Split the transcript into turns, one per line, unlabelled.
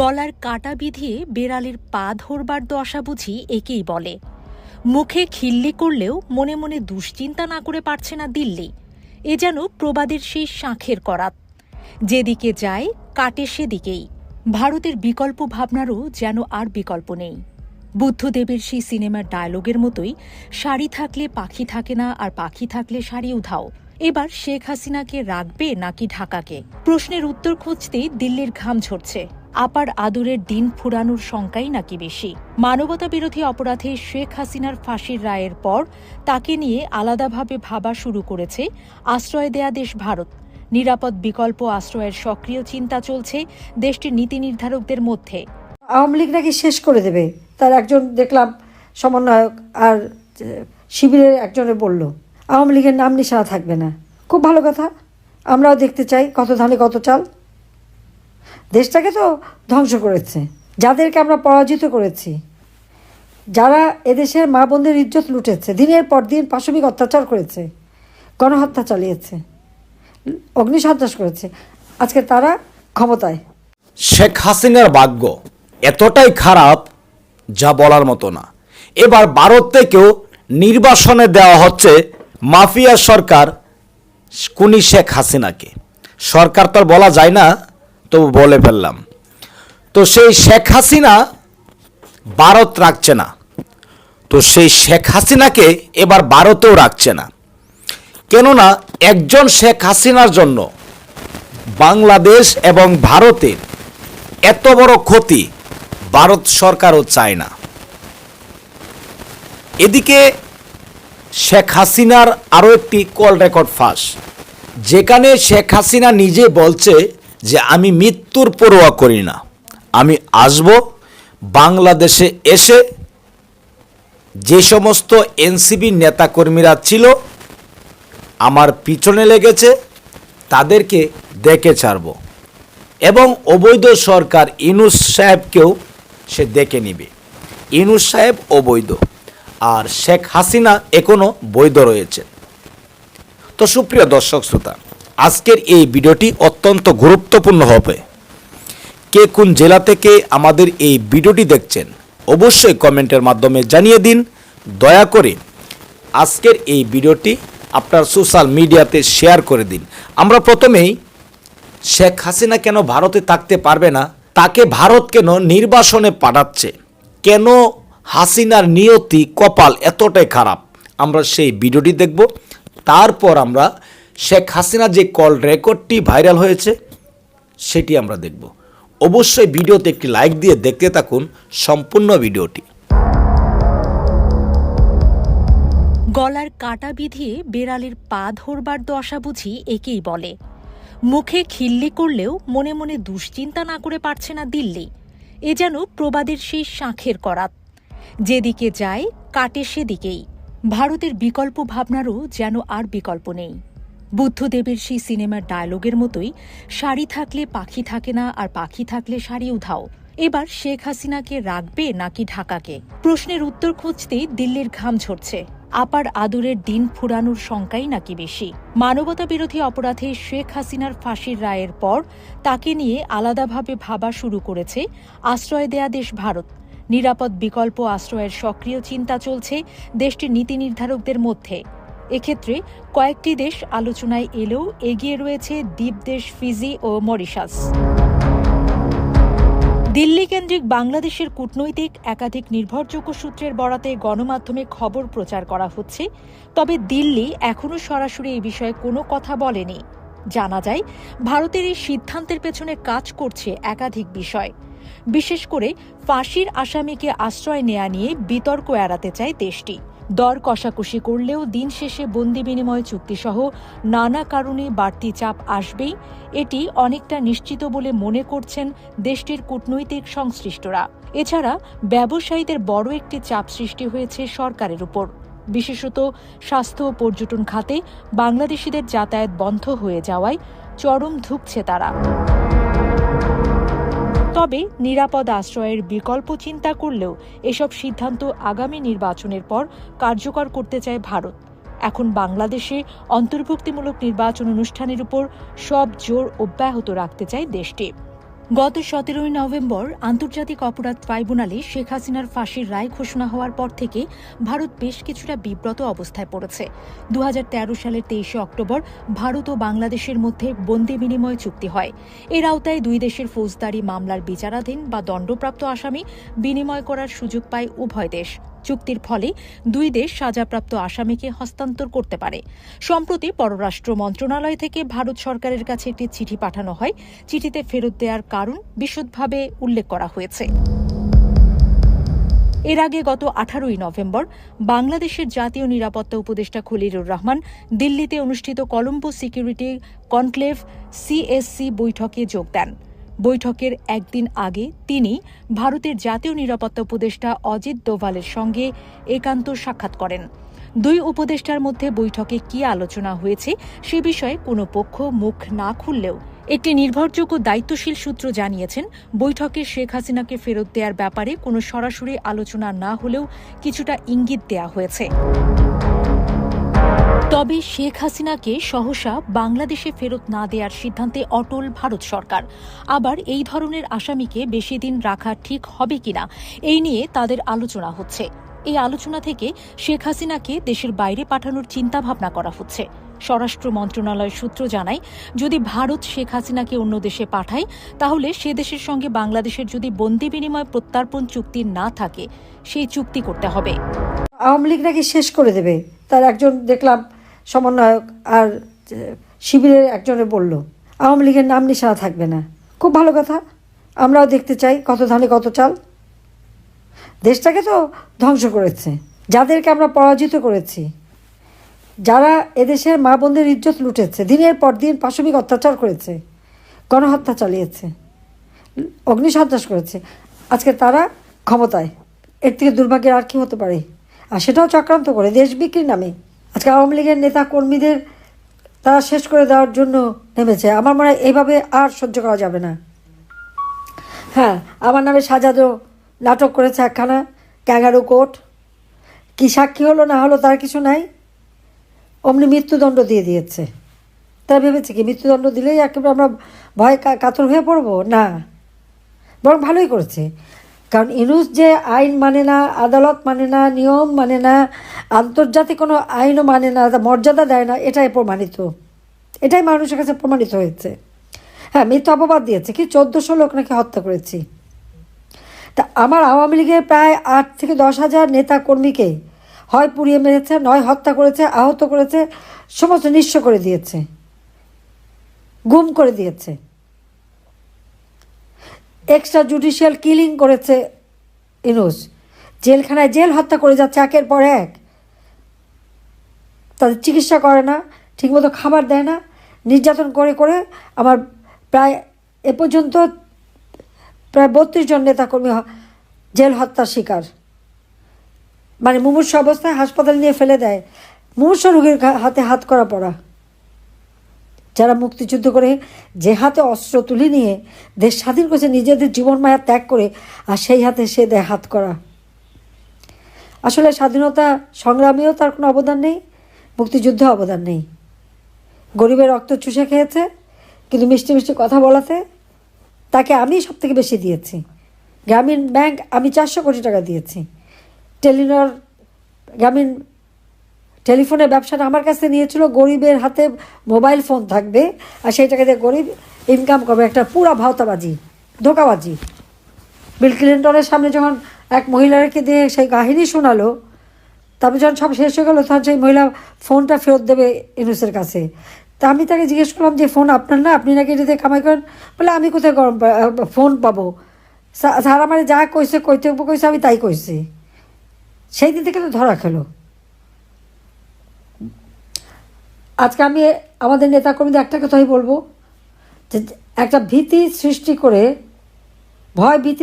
গলার কাটা বিধিয়ে বেড়ালের পা ধরবার দশা বুঝি একেই বলে। মুখে খিল্লি করলেও মনে মনে দুশ্চিন্তা না করে পারছে না দিল্লি। এ যেন প্রবাদের সেই শাঁখের করাত। যেদিকে যায়, কাটে সেদিকেই। ভারতের বিকল্প ভাবনারও যেন আর বিকল্প নেই। বুদ্ধদেবের সেই সিনেমার ডায়লগের মতোই, শাড়ি থাকলে পাখি থাকে না আর পাখি থাকলে শাড়ি উধাও। এবার শেখ হাসিনাকে রাখবে নাকি ঢাকাকে? প্রশ্নের উত্তর খুঁজতেই দিল্লির ঘাম ঝরছে। আপার আদরের দিন ফুরানোর শঙ্কাই নাকি বেশি? মানবতা বিরোধী অপরাধে শেখ হাসিনার ফাঁসির রায়ের পর তাকে নিয়ে আলাদাভাবে ভাবা শুরু করেছে আশ্রয় দেয়া দেশ ভারত। নিরাপদ বিকল্প আশ্রয়ের সক্রিয় চিন্তা চলছে দেশটির নীতি নির্ধারকদের মধ্যে।
আওয়ামী লীগ নাকি শেষ করে দেবে? তার একজন দেখলাম সমন্বয়ক আর শিবিরের একজনে বলল, আওয়ামী লীগের নাম নিশানা থাকবে না। খুব ভালো কথা। আমরাও দেখতে চাই কত ধানে কত চাল। দেশটাকে তো ধ্বংস করেছে, যাদেরকে আমরা পরাজিত করেছি, যারা এদেশের মা বোনদের ইজ্জত লুটেছে, দিনের পর দিন পাশবিক অত্যাচার করেছে, গণহত্যা চালিয়েছে, অগ্নিসন্ত্রাস করেছে, আজকে তারা ক্ষমতায়।
শেখ হাসিনার ভাগ্য এতটাই খারাপ যা বলার মতো না। এবার ভারত থেকেও নির্বাসনে দেওয়া হচ্ছে মাফিয়া সরকার কুনি শেখ হাসিনাকে। সরকার তো বলা যায় না তবু বলে ফেললাম। তো সেই শেখ হাসিনা ভারত রাখছে না। তো সেই শেখ হাসিনাকে এবার ভারতেও রাখছে না। কেননা একজন শেখ হাসিনার জন্য বাংলাদেশ এবং ভারতের এত বড় ক্ষতি ভারত সরকারও চায় না। এদিকে শেখ হাসিনার আরও একটি কল রেকর্ড ফাঁস। যেখানে শেখ হাসিনা নিজে বলছে যে আমি মৃত্যুর পরোয়া করি না। আমি আসব, বাংলাদেশে এসে যে সমস্ত এনসিবি নেতাকর্মীরা ছিল, আমার পিছনে লেগেছে, তাদেরকে দেখে ছাড়ব। এবং অবৈধ সরকার ইনুস সাহেবকেও সে দেখে নিবে। ইনুস সাহেব অবৈধ, আর শেখ হাসিনা এখনও বৈধ রয়েছে। তো সুপ্রিয় দর্শক শ্রোতা, আজকের এই ভিডিওটি অত্যন্ত গুরুত্বপূর্ণ হবে। কে কোন জেলা থেকে আমাদের এই ভিডিওটি দেখছেন, অবশ্যই কমেন্টের মাধ্যমে জানিয়ে দিন। দয়া করে আজকের এই ভিডিওটি আপনার সোশ্যাল মিডিয়াতে শেয়ার করে দিন। আমরা প্রথমেই শেখ হাসিনা কেন ভারতে থাকতে পারবে না, তাকে ভারত কেন নির্বাসনে পাঠাচ্ছে, কেন হাসিনার নিয়তি কপাল এতটাই খারাপ, আমরা সেই ভিডিওটি দেখব। তারপর আমরা শেখ হাসিনা যে কল রেকর্ডটি ভাইরাল হয়েছে, সেটি আমরা দেখব। অবশ্যই ভিডিওতে একটি লাইক দিয়ে দেখতে থাকুন সম্পূর্ণ ভিডিওটি।
গলার কাটা বিধিয়ে বেড়ালের পা ধরবার দশা বুঝি একেই বলে। মুখে খিল্লি করলেও মনে মনে দুশ্চিন্তা না করে পারছে না দিল্লি। এ যেন প্রবাদের সেই শাঁখের করাত। যেদিকে যায়, কাটে সেদিকেই। ভারতের বিকল্প ভাবনারও যেন আর বিকল্প নেই। বুদ্ধদেবের সেই সিনেমার ডায়লগের মতোই শাড়ি থাকলে পাখি থাকে না আর পাখি থাকলে শাড়ি উধাও। এবার শেখ হাসিনাকে রাখবে নাকি ঢাকাকে? প্রশ্নের উত্তর খুঁজতেই দিল্লির ঘাম ঝরছে। আপার আদরের দিন ফুরানোর শঙ্কাই নাকি বেশি? মানবতা বিরোধী অপরাধে শেখ হাসিনার ফাঁসির রায়ের পর তাকে নিয়ে আলাদাভাবে ভাবা শুরু করেছে আশ্রয় দেয়া দেশ ভারত। নিরাপদ বিকল্প আশ্রয়ের সক্রিয় চিন্তা চলছে দেশটির নীতি নির্ধারকদের মধ্যে। এক্ষেত্রে কয়েকটি দেশ আলোচনায় এলেও এগিয়ে রয়েছে দ্বীপদেশ ফিজি ও মরিশাস। দিল্লি কেন্দ্রিক বাংলাদেশের কূটনৈতিক, একাধিক নির্ভরযোগ্য সূত্রের বরাতে গণমাধ্যমে খবর প্রচার করা হচ্ছে। তবে দিল্লি এখনও সরাসরি এই বিষয়ে কোনো কথা বলেনি। জানা যায়, ভারতের এই সিদ্ধান্তের পেছনে কাজ করছে একাধিক বিষয়। বিশেষ করে ফাঁসির আসামিকে আশ্রয় নেয়া নিয়ে বিতর্ক এড়াতে চায় দেশটি। দর কষাকষি করলেও দিন শেষে বন্দি বিনিময় চুক্তিসহ নানা কারণে বাড়তি চাপ আসবেই, এটি অনেকটা নিশ্চিত বলে মনে করছেন দেশটির কূটনৈতিক সংশ্লিষ্টরা। এছাড়া ব্যবসায়ীদের বড় একটি চাপ সৃষ্টি হয়েছে সরকারের উপর। বিশেষত স্বাস্থ্য ও পর্যটন খাতে বাংলাদেশিদের যাতায়াত বন্ধ হয়ে যাওয়ায় চরম ধুঁকছে তারা। তবে নিরাপদ আশ্রয়ের বিকল্প চিন্তা করলেও এসব সিদ্ধান্ত আগামী নির্বাচনের পর কার্যকর করতে চায় ভারত। এখন বাংলাদেশে অন্তর্ভুক্তিমূলক নির্বাচন অনুষ্ঠানের উপর সব জোর অব্যাহত রাখতে চায় দেশটি। গত সতেরোই নভেম্বর আন্তর্জাতিক অপরাধ ট্রাইব্যুনালে শেখ হাসিনার ফাঁসির রায় ঘোষণা হওয়ার পর থেকে ভারত বেশ কিছুটা বিব্রত অবস্থায় পড়েছে। দু হাজার তেরো সালের তেইশে অক্টোবর ভারত ও বাংলাদেশের মধ্যে বন্দি বিনিময় চুক্তি হয়। এর আওতায় দুই দেশের ফৌজদারি মামলার বিচারাধীন বা দণ্ডপ্রাপ্ত আসামি বিনিময় করার সুযোগ পায় উভয় দেশ। চুক্তির ফলে দুই দেশ সাজাপ্রাপ্ত আসামিকে হস্তান্তর করতে পারে। সম্প্রতি পররাষ্ট্র মন্ত্রণালয় থেকে ভারত সরকারের কাছে একটি চিঠি পাঠানো হয়। চিঠিতে ফেরত দেওয়ার কারণ বিশদভাবে উল্লেখ করা হয়েছে। এর আগে গত আঠারোই নভেম্বর বাংলাদেশের জাতীয় নিরাপত্তা উপদেষ্টা খলিলুর রহমান দিল্লিতে অনুষ্ঠিত কলম্বো সিকিউরিটি কনক্লেভ সিএসসি বৈঠকে যোগ দেন। বৈঠকের একদিন আগে তিনি ভারতের জাতীয় নিরাপত্তা উপদেষ্টা অজিত দোভালের সঙ্গে একান্ত সাক্ষাৎ করেন। দুই উপদেষ্টার মধ্যে বৈঠকে কি আলোচনা হয়েছে সে বিষয়ে কোনো পক্ষ মুখ না খুললেও একটি নির্ভরযোগ্য দায়িত্বশীল সূত্র জানিয়েছেন, বৈঠকে শেখ হাসিনাকে ফেরত দেওয়ার ব্যাপারে কোনো সরাসরি আলোচনা না হলেও কিছুটা ইঙ্গিত দেয়া হয়েছে। তবে শেখ হাসিনাকে সহসা বাংলাদেশে ফেরত না দেওয়ার সিদ্ধান্তে অটল ভারত সরকার। আবার এই ধরনের আসামিকে বেশি দিন রাখা ঠিক হবে কিনা, এই নিয়ে তাদের আলোচনা হচ্ছে। এই আলোচনা থেকে শেখ হাসিনাকে দেশের বাইরে পাঠানোর চিন্তাভাবনা করা হচ্ছে। স্বরাষ্ট্র মন্ত্রণালয় সূত্র জানায়, যদি ভারত শেখ হাসিনাকে অন্য দেশে পাঠায়, তাহলে সে দেশের সঙ্গে বাংলাদেশের যদি বন্দি বিনিময় প্রত্যার্পণ চুক্তি না থাকে, সেই চুক্তি করতে হবে।
আওয়ামী লীগ নাকি শেষ করে দেবে? তার একজন দেখলাম সমন্বয়ক আর শিবিরের একজনে বলল, আওয়ামী লীগের নাম নিশানা থাকবে না। খুব ভালো কথা। আমরাও দেখতে চাই কত ধানে কত চাল। দেশটাকে তো ধ্বংস করেছে। যাদেরকে আমরা পরাজিত করেছি। যারা এদেশের মা বোনদের ইজ্জত লুটেছে, দিনের পর দিন পাশবিক অত্যাচার করেছে, গণহত্যা চালিয়েছে, অগ্নিসন্ত্রাস করেছে। আজকে তারা ক্ষমতায়। এর থেকে দুর্ভাগ্যের আর কি হতে পারে? আর সেটাও চক্রান্ত করে দেশ বিক্রির নামে। আজকে আওয়ামী লীগের নেতা কর্মীদের তারা শেষ করে দেওয়ার জন্য নেমেছে। আমার মনে হয় এইভাবে আর সহ্য করা যাবে না। হ্যাঁ আমার নামে সাজানো নাটক করেছে একখানা ক্যাঙ্গারু কোর্ট। কি সাক্ষী হলো না হলো তার কিছু নাই। অমনি মৃত্যুদণ্ড দিয়ে দিয়েছে। তারা ভেবেছে কি, মৃত্যুদণ্ড দিলেই একেবারে আমরা ভয় কাতর হয়ে পড়ব? না। বরং ভালোই করেছে। কারণ ইনুস যে আইন মানে না, আদালত মানে না, নিয়ম মানে না, আন্তর্জাতিক কোনো আইনও মানে না মর্যাদা দেয় না, এটাই প্রমাণিত। এটাই মানুষের কাছে প্রমাণিত হয়েছে। হ্যাঁ মিথ্যা অপবাদ দিয়েছে। কি চোদ্দোশো লোক নাকি হত্যা করেছি। তা আমার আওয়ামী লীগের প্রায় আট থেকে দশ হাজার নেতা কর্মীকে হয় পুড়িয়ে মেরেছে, নয় হত্যা করেছে, আহত করেছে, সমস্ত নিঃস্ব করে দিয়েছে। গুম করে দিয়েছে। এক্সট্রা জুডিশিয়াল কিলিং করেছে ইনুস। জেলখানায় জেল হত্যা করে যাচ্ছে একের পর এক। তাদের চিকিৎসা করে না, ঠিকমতো খাবার দেয় না, নির্যাতন করে করে আমার প্রায় এ পর্যন্ত প্রায় বত্রিশ জন নেতাকর্মী জেল হত্যার শিকার। মানে মুমূর্ষ অবস্থায় হাসপাতাল নিয়ে ফেলে দেয়। মুমূর্ষ রোগীর হাতে হাত করা পড়া। যারা মুক্তিযুদ্ধ করে যে হাতে অস্ত্র তুলে নিয়ে দেশ স্বাধীন করেছে, নিজেদের জীবন মায়া ত্যাগ করে, আর সেই হাতে সে দেয় হাত করা। আসলে স্বাধীনতা সংগ্রামেও তার কোনো অবদান নেই, মুক্তিযুদ্ধে অবদান নেই। গরিবের রক্ত চুষে খেয়েছে, কিন্তু মিষ্টি মিষ্টি কথা বলাতে তাকে আমি সব থেকে বেশি দিয়েছি। গ্রামীণ ব্যাংক আমি চারশো কোটি টাকা দিয়েছি। টেলিনর গ্রামীণ টেলিফোনের ব্যবসাটা আমার কাছে নিয়েছিল, গরিবের হাতে মোবাইল ফোন থাকবে, আর সেই টাকা দিয়ে গরিব ইনকাম করবে। একটা পুরা ভাওতাবাজি, ধোকাবাজি। বিল ক্লিন্টনের সামনে যখন এক মহিলাকে দিয়ে সেই কাহিনী শোনালো, তারপর যখন সব শেষ হয়ে গেলো, তখন সেই মহিলা ফোনটা ফেরত দেবে ইনুসের কাছে। তা আমি তাকে জিজ্ঞেস করলাম যে, ফোন আপনার না? আপনি নাকি এটাতে কামাই করেন? বলে, আমি কোথায় গরম ফোন পাবো? স্যার আমার যা কইছে, কইতে কইছে, আমি তাই কইছি। সেই দিন থেকে তো ধরা খেলো। আজকে আমি আমাদের নেতাকর্মীদের একটা কথাই বলব যে একটা ভীতি সৃষ্টি করে ভয় ভীতি